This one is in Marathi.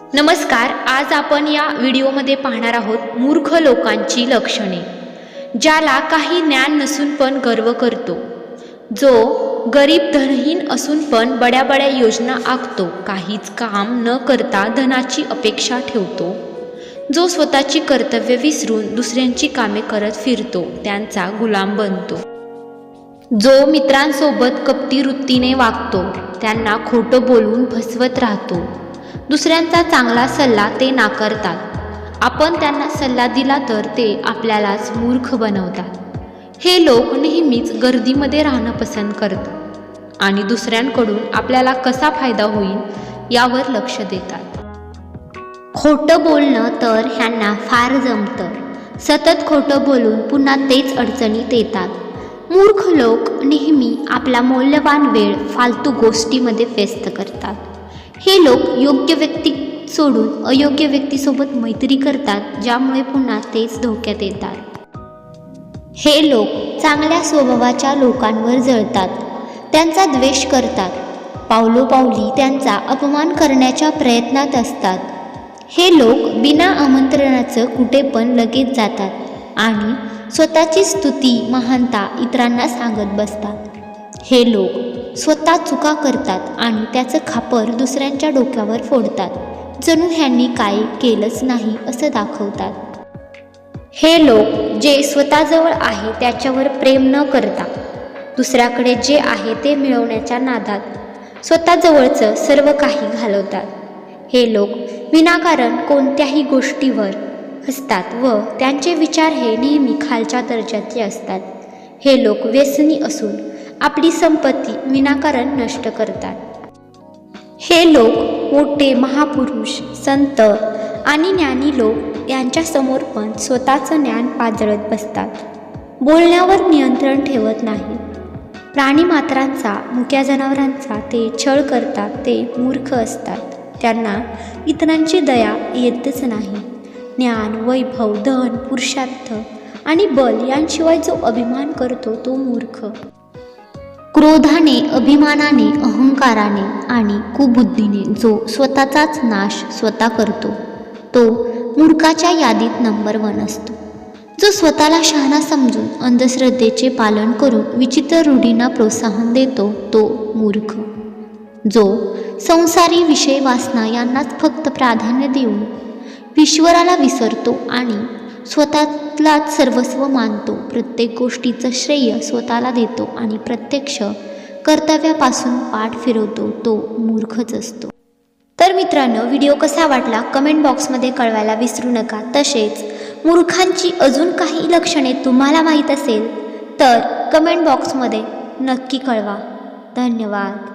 नमस्कार आज आपण या व्हिडिओमध्ये पाहणार आहोत मूर्ख लोकांची लक्षणे ज्याला काही ज्ञान नसून पण गर्व करतो. जो गरीब धनहीन असून पण बड्या बड्या योजना आखतो काहीच काम न करता धनाची अपेक्षा ठेवतो. जो स्वतःची कर्तव्य विसरून दुसऱ्यांची कामे करत फिरतो त्यांचा गुलाम बनतो. जो मित्रांसोबत कपटी वृत्तीने वागतो त्यांना खोटं बोलून फसवत राहतो. दुसऱ्यांचा चांगला सल्ला ते नाकारतात. आपण त्यांना सल्ला दिला तर ते आपल्यालाच मूर्ख बनवतात. हे लोक नेहमीच गर्दीमध्ये राहणं पसंत करतात आणि दुसऱ्यांकडून आपल्याला कसा फायदा होईल यावर लक्ष देतात. खोटं बोलणं तर ह्यांना फार जमतं. सतत खोटं बोलून पुन्हा तेच अडचणीत येतात मूर्ख लोक नेहमी आपला मौल्यवान वेळ फालतू गोष्टीमध्ये व्यस्त करतात. हे लोक योग्य व्यक्ती सोडून अयोग्य व्यक्तीसोबत मैत्री करतात ज्यामुळे पुन्हा तेच धोक्यात येतात. हे लोक चांगल्या स्वभावाच्या लोकांवर जळतात त्यांचा द्वेष करतात. पावलोपावली त्यांचा अपमान करण्याच्या प्रयत्नात असतात. हे लोक बिना आमंत्रणाचं कुठे पण लगेच जातात आणि स्वतःची स्तुती महानता इतरांना सांगत बसतात. हे लोक स्वतः चुका करतात आणि त्याचं खापर दुसऱ्यांच्या डोक्यावर फोडतात. जणू ह्यांनी काय केलंच नाही असं दाखवतात. हे लोक जे स्वतःजवळ आहे त्याच्यावर प्रेम न करता दुसऱ्याकडे जे आहे ते मिळवण्याच्या नादात स्वतःजवळचं सर्व काही घालवतात. हे लोक विनाकारण कोणत्याही गोष्टीवर असतात व त्यांचे विचार हे नेहमी खालच्या दर्जाचे असतात. हे लोक व्यसनी असून आपली संपत्ती विनाकारण नष्ट करतात. हे लोक मोठे महापुरुष संत आणि ज्ञानी लोक यांच्यासमोर पण स्वतःचं ज्ञान पाजळत बसतात. बोलण्यावर नियंत्रण ठेवत नाही. प्राणीमात्रांचा मुक्या जनावरांचा ते छळ करतात ते मूर्ख असतात. त्यांना इतरांची दया येतच नाही. ज्ञान वैभव धन पुरुषार्थ आणि बल यांशिवाय जो अभिमान करतो तो मूर्ख. क्रोधाने अभिमानाने अहंकाराने आणि कुबुद्धीने जो स्वतःचाच नाश स्वतः करतो तो मूर्खाच्या यादीत नंबर वन असतो. जो स्वतःला शहाणा समजून अंधश्रद्धेचे पालन करून विचित्र रूढींना प्रोत्साहन देतो तो मूर्ख. जो संसारी विषय वासना यांनाच फक्त प्राधान्य देऊन ईश्वराला विसरतो आणि स्वतःलाच सर्वस्व मानतो. प्रत्येक गोष्टीचं श्रेय स्वतःला देतो आणि प्रत्यक्ष कर्तव्यापासून पाठ फिरवतो. तो मूर्खच असतो. तर मित्रांनो व्हिडिओ कसा वाटला? कमेंट बॉक्समध्ये कळवायला विसरू नका. तसेच मूर्खांची अजून काही लक्षणे तुम्हाला माहीत असेल तर कमेंट बॉक्समध्ये नक्की कळवा. धन्यवाद.